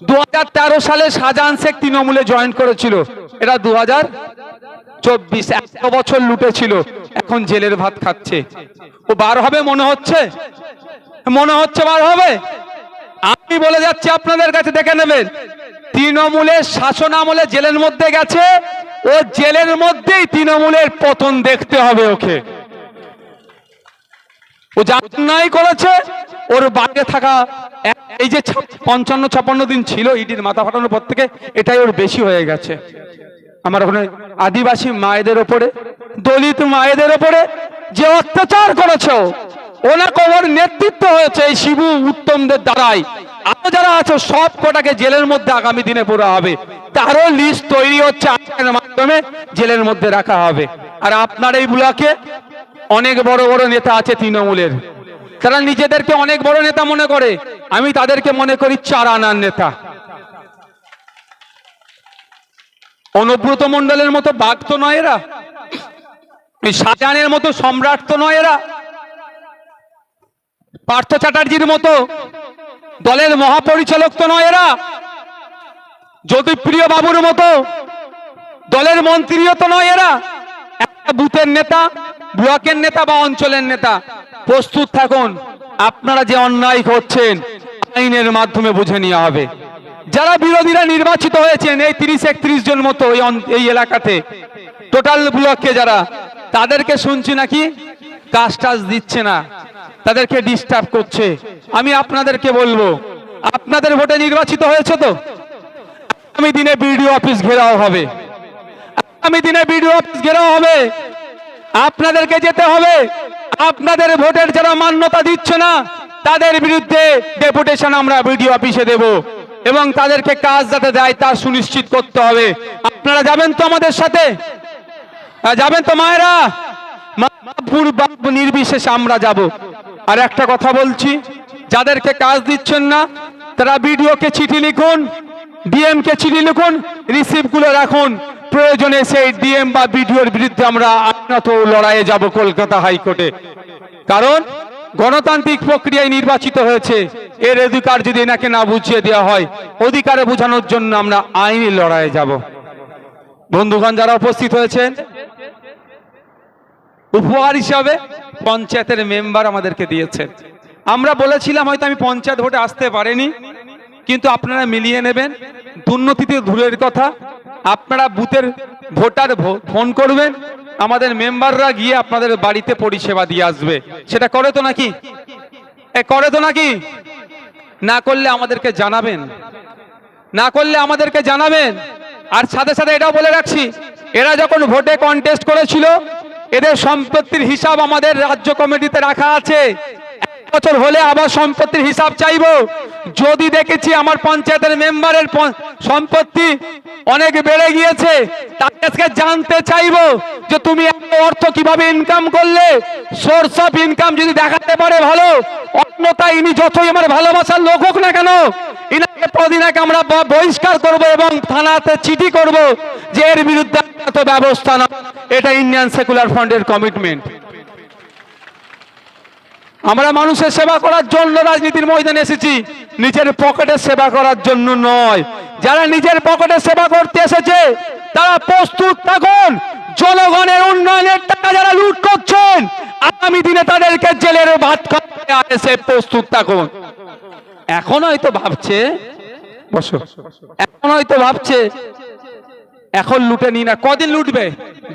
দু সালে শাহজাহান শেখ তৃণমূলে জয়েন করেছিল। এটা দু হাজার চব্বিশ একশো বছর লুটেছিল। এখন জেলের ভাত খাচ্ছে। ও বার হবে মনে হচ্ছে? মনে হচ্ছে বার হবে? আমি বলে যাচ্ছি আপনাদের কাছে, দেখে নেবেন। তৃণমূলের শাসন আমলে জেলের মধ্যে গেছে। ও জেলের মধ্যেই তৃণমূলের পতন দেখতে হবে ওকে। ও যা করেছে ওর বাইরে থাকা এই যে পঞ্চান্ন ছাপান্ন দিন ছিল ইডির মাথা ফাটানোর পর থেকে এটাই ওর বেশি হয়ে গেছে। আমার ওখানে আদিবাসী মায়েদের ওপরে দলিত মায়েদের ওপরে যে অত্যাচার করেছ ও, ওনাকে ওর নেতৃত্ব হয়েছে এই শিবু উত্তমদের দ্বারাই। আরও যারা আছে সব কটাকে জেলের মধ্যে আগামী দিনে পড়া হবে। তারও লিস্ট তৈরি হচ্ছে আইনের মাধ্যমে জেলের মধ্যে রাখা হবে। আর আপনার এই বুলাকে অনেক বড় বড় নেতা আছে তৃণমূলের। তারা নিজেদেরকে অনেক বড় নেতা মনে করে। আমি তাদেরকে মনে করি চার আনার নেতা। অনুব্রত মন্ডলের মতো বাঘ তো নয় এরা। শাহজাহানের মতো সম্রাট তো নয় এরা। পার্থ চ্যাটার্জির মতো দলের মহাপরিচালক তো নয় এরা। জ্যোতিপ্রিয় বাবুর মতো দলের মন্ত্রীও তো নয় এরা। বুথের নেতা, ব্লকের নেতা বা অঞ্চলের নেতা, প্রস্তুত থাকুন। আপনারা যে অন্যায় করছেন, আইনের মাধ্যমে বুঝে নেওয়া হবে। যারা বিরোধীরা নির্বাচিত হয়েছেন, এই তিরিশ একত্রিশ জন মতো এই এলাকাতে, টোটাল ব্লককে যারা, তাদেরকে শুনছি নাকি? কাজ টাজ দিচ্ছে না। তাদেরকে ডিস্টার্ব করছে। আমি আপনাদেরকে বলব, আপনাদের ভোটে নির্বাচিত হয়েছে তো? আগামী দিনে বিডিও অফিস ঘেরাও হবে। আগামী দিনে বিডিও অফিস ঘেরাও হবে। আপনাদেরকে যেতে হবে। আপনাদের ভোটের যারা মান্যতা দিচ্ছে না, তাদের বিরুদ্ধে ডেপুটেশন আমরা বিডিও অফিসে দেব এবং তাদেরকে কাজ যাতে দেয় তা সুনিশ্চিত করতে হবে। আপনারা যাবেন তো আমাদের সাথে? যাবেন তো মায়েরা? নির্বিশেষে আমরা যাব। আর একটা কথা বলছি, যাদেরকে কাজ দিচ্ছেন না, তারা বিডিওকে চিঠি লিখুন ডিএম কে চিঠি লিখুন রিসিভগুলো রাখুন। প্রয়োজনে সেই ডিএম বা বিডিওর বিরুদ্ধে আমরা আইনত লড়াইয়ে যাব কলকাতা হাইকোর্টে। কারণ গণতান্ত্রিক প্রক্রিয়ায় নির্বাচিত হয়েছে। এর অধিকার যদি এনাকে না বুঝিয়ে দেওয়া হয়, অধিকারে বোঝানোর জন্য আমরা আইনি লড়াইয়ে যাব। বন্ধুগণ, যারা উপস্থিত হয়েছেন, উপহার হিসাবে পঞ্চায়েতের মেম্বার আমাদেরকে দিয়েছেন। আমরা বলেছিলাম, হয়তো আমি পঞ্চায়েত ভোটে আসতে পারিনি। কিন্তু আপনারা মিলিয়ে নেবেন। দুর্নীতিতে দূরের কথা। আপনারা বুথের ভোটার ফোন করবেন। আমাদের মেম্বাররা গিয়ে আপনাদের বাড়িতে পরিষেবা দিয়ে আসবে। সেটা করে তো নাকি? এ, করে তো নাকি? না করলে আমাদেরকে জানাবেন। না করলে আমাদেরকে জানাবেন। আর সাথে সাথে এটাও বলে রাখছি, এরা যখন ভোটে কন্টেস্ট করেছিল, এদের সম্পত্তির হিসাব আমাদের রাজ্য কমিটিতে রাখা আছে। এক বছর হলে আবার সম্পত্তির হিসাব চাইব। যদি দেখেছি আমার পঞ্চায়েতের মেম্বারের সম্পত্তি অনেক বেড়ে গিয়েছে তাকে আজকে জানতে চাইব যে তুমি অর্থ কীভাবে ইনকাম করলে? সোর্স অফ ইনকাম যদি দেখাতে পারে ভালো অন্যতা ইনি যতই আমার ভালোবাসার লোক হোক না কেন, ইনাকে প্রদিনাকে আমরা বহিষ্কার করব এবং থানাতে চিঠি করব যে এর বিরুদ্ধে ব্যবস্থা না। এটা ইন্ডিয়ান সেকুলার ফান্ডের কমিটমেন্ট আমরা মানুষের সেবা করার জন্য রাজনীতির ময়দানে এসেছি। নিজের পকেটের সেবা করার জন্য নয়। যারা নিজের পকেটের সেবা করতে এসেছে, তারা প্রস্তুত থাকুন। জনগণের উন্নয়নের টাকা যারা লুট করছেন, আগামী দিনে তাদেরকে জেলের ভাত খাওয়াতে এসে প্রস্তুত থাকুন। এখন হয়তো ভাবছে, বসো। এখন হয়তো ভাবছে, এখন লুটে নি না। কদিন লুটবে?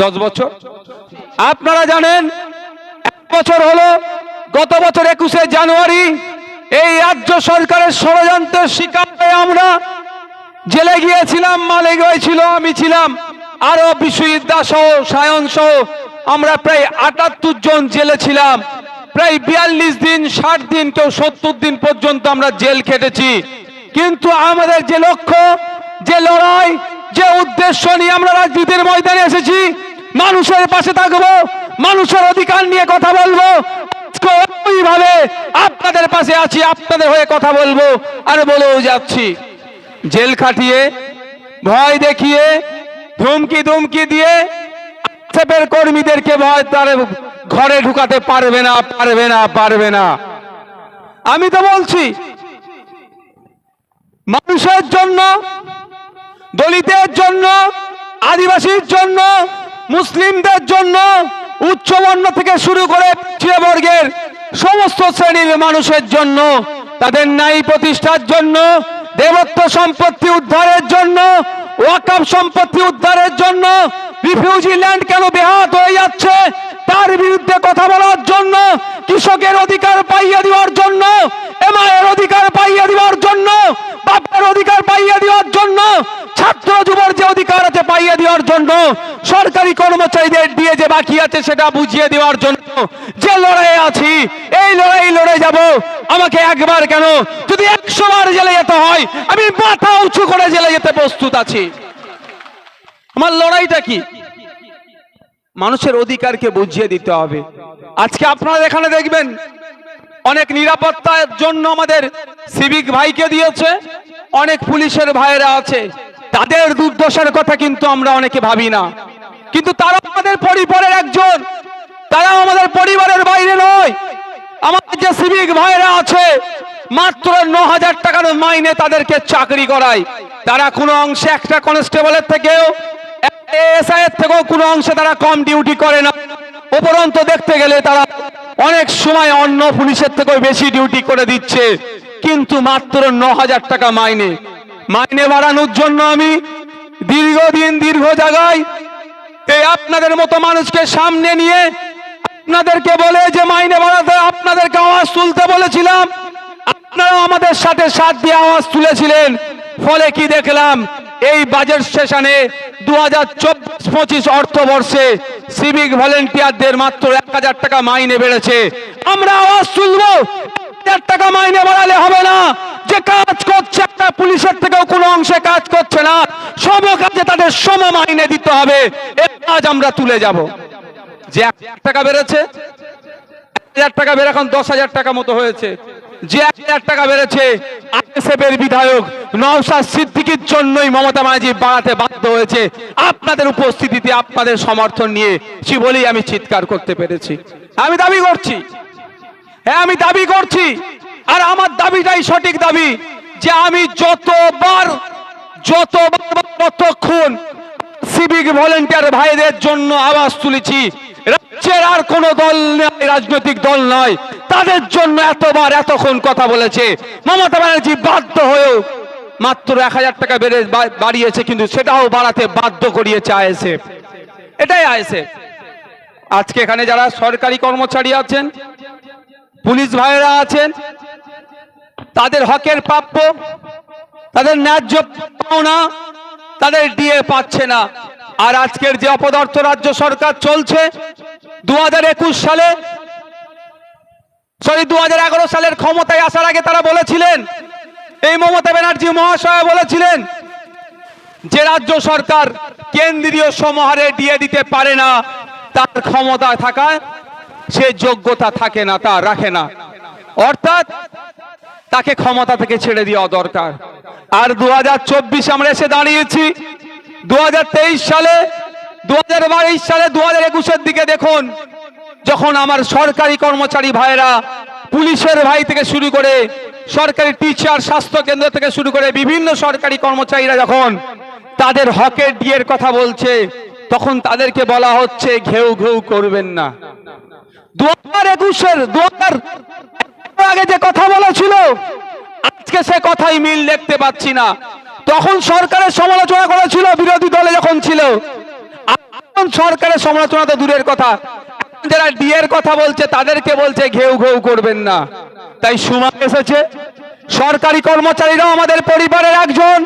দশ বছর? আপনারা জানেন, এক বছর হলো গত বছর একুশে জানুয়ারি এই রাজ্য সরকারের ষড়যন্ত্রের শিকার হয়ে আমরা জেলে গিয়েছিলাম মালিক হয়েছিল আমি ছিলাম। আরও বিশ্ববিদ্যা সহ, সায়ন সহ আমরা প্রায় আটাত্তর জন জেলে ছিলাম। প্রায় বিয়াল্লিশ দিন, ষাট দিন, কেউ সত্তর দিন পর্যন্ত আমরা জেল খেটেছি। কিন্তু আমাদের যে লক্ষ্য, যে লড়াই, যে উদ্দেশ্য নিয়ে আমরা রাজনীতির ময়দানে এসেছি, মানুষের পাশে থাকব, মানুষের অধিকার নিয়ে কথা বলব আজকে ওইভাবে আপনাদের পাশে আছি, আপনাদের হয়ে কথা বলব আর বলেও যাচ্ছি। জেল খাটিয়ে, ভয় দেখিয়ে, ধুমকি ধুমকি দিয়ে আক্ষেপের কর্মীদেরকে ভয় তার ঘরে ঢুকাতে পারবে না পারবে না পারবে না। আমি তো বলছি, মানুষের জন্য, দলিতের জন্য, আদিবাসীর জন্য, মুসলিমদের জন্য উচ্চবর্ণ থেকে শুরু করে পিছিয়ে বর্গের সমস্ত শ্রেণির মানুষের জন্য, তাদের ন্যায় প্রতিষ্ঠার জন্য, দেবত্ব সম্পত্তি উদ্ধারের জন্য ওয়াকাব সম্পত্তি উদ্ধারের জন্য রিফিউজি ল্যান্ড কেন বেহাত হয়ে যাচ্ছে, তার বিরুদ্ধে কথা বলার জন্য, কৃষকের অধিকার পাইয়ে দেওয়ার জন্য, এমআইয়ের অধিকার পাইয়ে দেওয়ার জন্য বাপের অধিকার পাইয়ে দেওয়ার জন্য ছাত্র যুবর যে অধিকার আছে পাইয়ে দেওয়ার জন্য সরকারি কর্মচারীদের বাকি আছে সেটা বুঝিয়ে দেওয়ার জন্য যে লড়াইয়ে আছি, এই লড়াই লড়ে যাব। আমাকে একবার কেন? যদি একশো বার জেলে যেতে হয়, আমি মাথা উঁচু করে জেলে যেতে প্রস্তুত আছি। আমার লড়াইটা কি? মানুষের অধিকারকে বুঝিয়ে দিতে হবে। আজকে আপনারা এখানে দেখবেন, অনেক নিরাপত্তার জন্য আমাদের সিভিক ভাইকে দিয়েছে, অনেক পুলিশের ভাইয়েরা আছে। তাদের দুর্দশার কথা কিন্তু আমরা অনেকে ভাবি না। কিন্তু তারা আমাদের পরিবারের একজন। তারা আমাদের পরিবারের বাইরে নয়। আমাদের যে সিভিক ভাইরা আছে, মাত্র ন হাজার টাকার মাইনে তাদেরকে চাকরি করায়। তারা কোনো অংশে একটা কনস্টেবলের থেকেও এসআই এর থেকেও কোনো অংশে তারা কম ডিউটি করে না। উপরন্ত দেখতে গেলে তারা অনেক সময় অন্য পুলিশের থেকেও বেশি ডিউটি করে দিচ্ছে। কিন্তু মাত্র ন হাজার টাকা মাইনে। মাইনে বাড়ানোর জন্য আমি দীর্ঘদিন দীর্ঘ জায়গায় এই আপনাদের মতো মানুষকে সামনে নিয়ে আপনাদেরকে বলে যে মাইনে বাড়াতে, আপনাদেরকে আওয়াজ তুলতে বলেছিলাম। আপনারা আমাদের সাথে সাথ দিয়ে আওয়াজ তুলেছিলেন। ফলে কি দেখলাম, এই বাজেট সেশনে দু হাজার চব্বিশ পঁচিশ অর্থবর্ষে সিভিক ভলেন্টিয়ারদের মাত্র এক হাজার টাকা মাইনে বেড়েছে। আমরা আওয়াজ তুলবো। হাজার টাকা মাইনে বাড়ালে হবে না। যে কাজ করছে একটা পুলিশের থেকেও কোনো অংশে কাজ করছে না। সম কাজে তাদের সম মাইনে দিতে হবে। এ কাজ আমরা তুলে যাব। যে এক টাকা বেড়েছে আপনাদের উপস্থিতিতে আপনাদের সমর্থন নিয়ে, সে বলেই আমি চিৎকার করতে পেরেছি। আমি দাবি করছি হ্যাঁ আমি দাবি করছি। আর আমার দাবিটাই সঠিক দাবি যে আমি যতবার যতবার ততক্ষণ সিভিক ভলেন্টিয়ার ভাইদের জন্য আওয়াজ তুলেছি, রাজ্যের আর কোন দল রাজনৈতিক দল নয় তাদের জন্য এতবার এতক্ষণ কথা বলেছে। মমতা ব্যানার্জি বাধ্য হয়েও মাত্র এক হাজার টাকা বেড়ে বাড়িয়েছে, কিন্তু সেটাও বাড়াতে বাধ্য করিয়েছে আইএসএফ। এটাই আইএসএফ। আজকে এখানে যারা সরকারি কর্মচারী আছেন পুলিশ ভাইয়েরা আছেন, তাদের হকের প্রাপ্য, তাদের ন্যায্য পাওনা তাদের দিয়ে পাচ্ছে না। আর আজকের যে অপদার্থ রাজ্য সরকার চলছে দু সালে, সরি, দুহাজার এগারো সালের ক্ষমতায় আসার আগে তারা বলেছিলেন, এই মমতা ব্যানার্জি মহাশয় বলেছিলেন যে রাজ্য সরকার কেন্দ্রীয় সমাহারে দিয়ে দিতে পারে না, তার ক্ষমতা থাকায় সে যোগ্যতা থাকে না, তা রাখে না। অর্থাৎ তাকে ক্ষমতা থেকে ছেড়ে দেওয়া দরকার। আর দু আমরা এসে দাঁড়িয়েছি। দুহাজার তেইশ সালে, দুহাজার বাইশ সালে দু হাজার একুশের দিকে দেখুন, যখন আমার সরকারি কর্মচারী ভাইরা পুলিশের ভাই থেকে শুরু করে সরকারি টিচার স্বাস্থ্য কেন্দ্র থেকে শুরু করে বিভিন্ন সরকারি কর্মচারীরা যখন তাদের হকের ডিয়ের কথা বলছে, তখন তাদেরকে বলা হচ্ছে, ঘেউ ঘেউ করবেন না। দু একুশের দু হাজার আগে যে কথা বলেছিল, আজকে সে কথাই মিল দেখতে পাচ্ছি না। তখন সরকারের সমালোচনা করেছিল, বিরোধী দলে যখন ছিল সরকারের সমালোচনা তো দূরের কথা। যারা ডিএর কথা বলছে, তাদেরকে বলছে, ঘেউ ঘেউ করবেন না। তাই সময় এসেছে। সরকারি কর্মচারীরাও আমাদের পরিবারের একজন।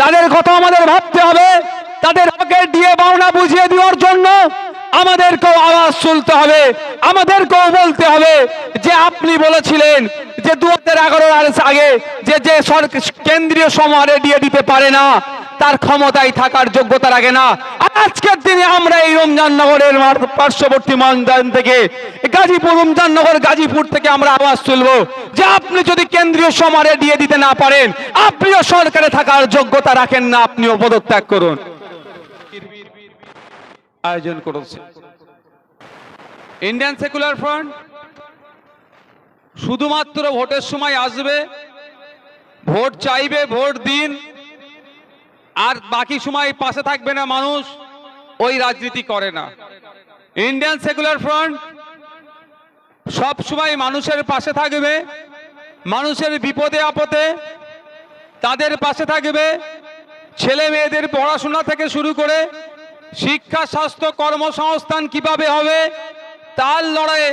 তাদের কথা আমাদের ভাবতে হবে। তাদের হকের দিয়ে পাওনা বুঝিয়ে দেওয়ার জন্য আমাদেরকেও আওয়াজ তুলতে হবে, আমাদেরকেও বলতে হবে যে আপনি বলেছিলেন যে দু হাজার এগারোর আগে যে যে কেন্দ্রীয় সমাহারে দিয়ে দিতে পারে না, তার ক্ষমতায় থাকার যোগ্যতা রাখে না। আজকের দিনে আমরা এই রমজাননগরের পার্শ্ববর্তী ময়দান থেকে, গাজীপুর রমজাননগর গাজীপুর থেকে আমরা আওয়াজ তুলব যে আপনি যদি কেন্দ্রীয় সমারে দিয়ে দিতে না পারেন, আপনিও সরকারে থাকার যোগ্যতা রাখেন না, আপনিও পদত্যাগ করুন। আয়োজন করেছে। ইন্ডিয়ান সেকুলার ফ্রন্ট শুধুমাত্র ভোটের সময় আসবে, ভোট চাইবে, ভোট দিন, আর বাকি সময় পাশে থাকবে না মানুষ, ওই রাজনীতি করে না। ইন্ডিয়ান সেকুলার ফ্রন্ট সব সময় মানুষের পাশে থাকবে, মানুষের বিপদে আপদে তাদের পাশে থাকবে, ছেলে মেয়েদের পড়াশোনা থেকে শুরু করে শিক্ষা, স্বাস্থ্য, কর্মসংস্থান কীভাবে হবে? তার লড়াইয়ে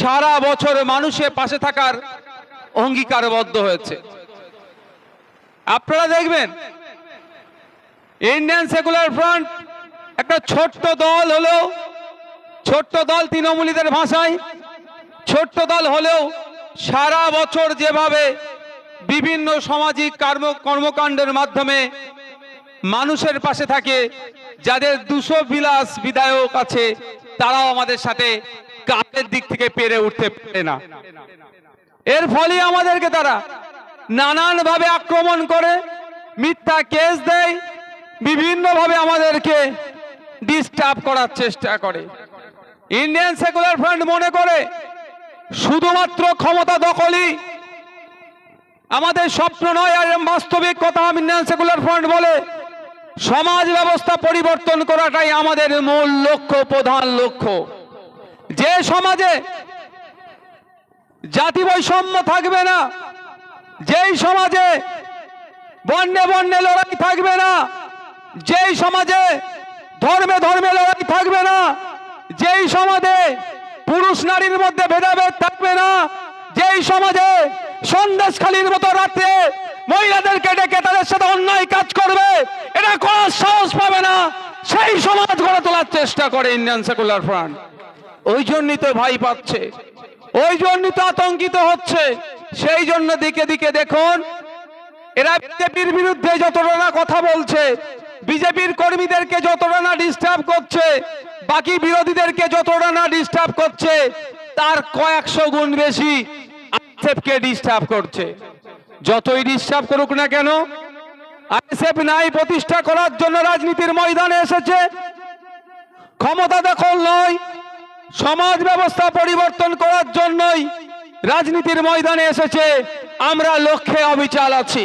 সারা বছর মানুষের পাশে থাকার অঙ্গীকারবদ্ধ হয়েছে। আপনারা দেখবেন ইন্ডিয়ান সেকুলার ফ্রন্ট একটা ছোট্ট দল হলেও, ছোট্ট দল তৃণমূলীদের ভাষায়, ছোট্ট দল হলেও সারা বছর যেভাবে বিভিন্ন সামাজিক কর্ম, কর্মকাণ্ডের মাধ্যমে মানুষের পাশে থাকে, যাদের দুশো বিলাস বিধায়ক আছে, তারাও আমাদের সাথে কাজের দিক থেকে পেরে উঠতে পারে না। এর ফলে আমাদেরকে তারা নানান ভাবে আক্রমণ করে, মিথ্যা কেস দেয়, বিভিন্নভাবে আমাদেরকে ডিস্টার্ব করার চেষ্টা করে। ইন্ডিয়ান সেকুলার ফ্রন্ট মনে করে, শুধুমাত্র ক্ষমতা দখলই আমাদের স্বপ্ন নয়, আর বাস্তবিক কথা ইন্ডিয়ান সেকুলার ফ্রন্ট বলে সমাজ ব্যবস্থা পরিবর্তন করাটাই আমাদের মূল লক্ষ্য, প্রধান লক্ষ্য। যে সমাজে জাতি বৈষম্য থাকবে না, যেই সমাজে বন্যে বন্যে লড়াই থাকবে না, যেই সমাজে ধর্মে ধর্মে লড়াই থাকবে না, যেই সমাজে পুরুষ নারীর মধ্যে ভেদাভেদ থাকবে না, যেই সমাজে সন্দেশখালীর মতো রাত্রে মহিলাদেরকে ডেকে তাদের সাথে অন্যায় কাজ করবে, এটা করার সাহস পাবে না। সেই সমাজ গড়ে তোলার চেষ্টা করে ইন্ডিয়ান সেকুলার ফ্রন্ট। ওই জন্যই তো ভাই পাচ্ছে। ওই জন্যই তো আতঙ্কিত হচ্ছে। সেই জন্য দিকে দিকে দেখুন, এরা বিজেপির বিরুদ্ধে যতটা না কথা বলছে, বিজেপির কর্মীদেরকে যতটা না ডিস্টার্ব করছে, বাকি বিরোধীদেরকে যতটা না ডিস্টার্ব করছে, তার কয়েকশো গুণ বেশি আইএসএফকে ডিস্টার্ব করছে। যতই ডিস্টার্ব করুক না কেন আইএসএফ নাই প্রতিষ্ঠা করার জন্য রাজনীতির ময়দানে এসেছে। ক্ষমতা দখল নয়, সমাজ ব্যবস্থা পরিবর্তন করার জন্যই রাজনীতির ময়দানে এসেছে। আমরা লক্ষ্যে অবিচাল আছি।